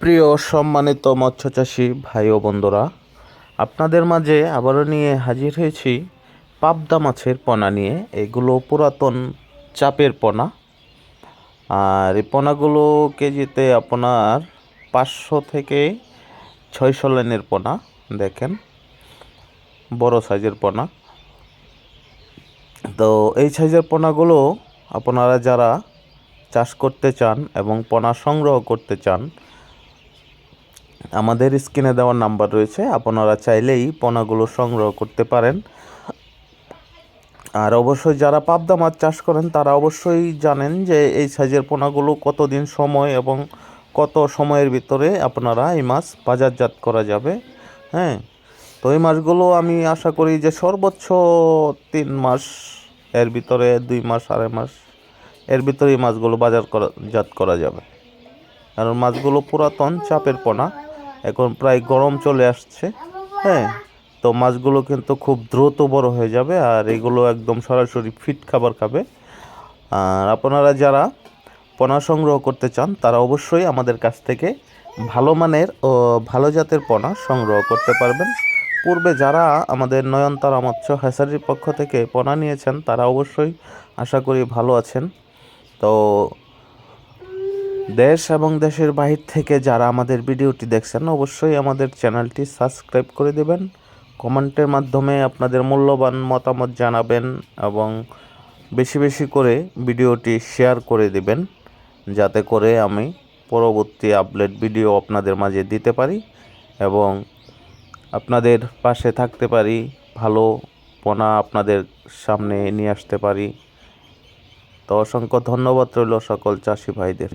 প্রিয় সম্মানিত মৎস্যচাষী ভাই ও বন্ধুরা, আপনাদের মাঝে আবারও নিয়ে হাজির হয়েছি পাবদা মাছের পোনা নিয়ে, এগুলো পুরাতন চাপের পোনা। আর এই পোনাগুলো কেজিতে আপনার পাঁচশো থেকে ছয়শো লাইনের পোনা, দেখেন, বড় সাইজের পোনা। তো এই সাইজের পোনাগুলো আপনারা যারা চাষ করতে চান এবং পোনা সংগ্রহ করতে চান আমাদের স্ক্রিনে দেওয়ার নাম্বার রয়েছে, আপনারা চাইলেই পোনাগুলো সংগ্রহ করতে পারেন। আর অবশ্যই যারা পাবদা মাছ চাষ করেন, তারা অবশ্যই জানেন যে এই সাইজের পোনাগুলো কতদিন সময় এবং কত সময়ের ভিতরে আপনারা এই মাছ বাজারজাত করা যাবে। হ্যাঁ তো এই মাছগুলো আমি আশা করি যে সর্বোচ্চ তিন মাস এর ভিতরে, দুই মাস, আড়াই মাস এর ভিতরে এই মাছগুলো বাজার করা জাত করা যাবে। কারণ মাছগুলো পুরাতন, চাপের পোনা। এখন প্রায় গরম চলে আসছে। হ্যাঁ তো মাছগুলো কিন্তু খুব দ্রুত বড় হয়ে যাবে আর এগুলো একদম সরাসরি ফিট খাবার খাবে। আর আপনারা যারা পোনা সংগ্রহ করতে চান, তারা অবশ্যই আমাদের কাছ থেকে ভালো মানের ও ভালো জাতের পোনা সংগ্রহ করতে পারবেন। পূর্বে যারা আমাদের নয়নতারা মৎস্য হ্যাসারির পক্ষ থেকে পোনা নিয়েছেন, তারা অবশ্যই আশা করি ভালো আছেন। তো দেশ এবং দেশের বাহির থেকে যারা আমাদের ভিডিওটি দেখছেন, অবশ্যই আমাদের চ্যানেলটি সাবস্ক্রাইব করে দেবেন। কমেন্টের মাধ্যমে আপনাদের মূল্যবান মতামত জানাবেন এবং বেশি বেশি করে ভিডিওটি শেয়ার করে দেবেন, যাতে করে আমি পরবর্তী আপডেট ভিডিও আপনাদের মাঝে দিতে পারি এবং আপনাদের পাশে থাকতে পারি, ভালো পোনা আপনাদের সামনে নিয়ে আসতে পারি। তো অসংখ্য ধন্যবাদ রইল সকল চাষি ভাইদের।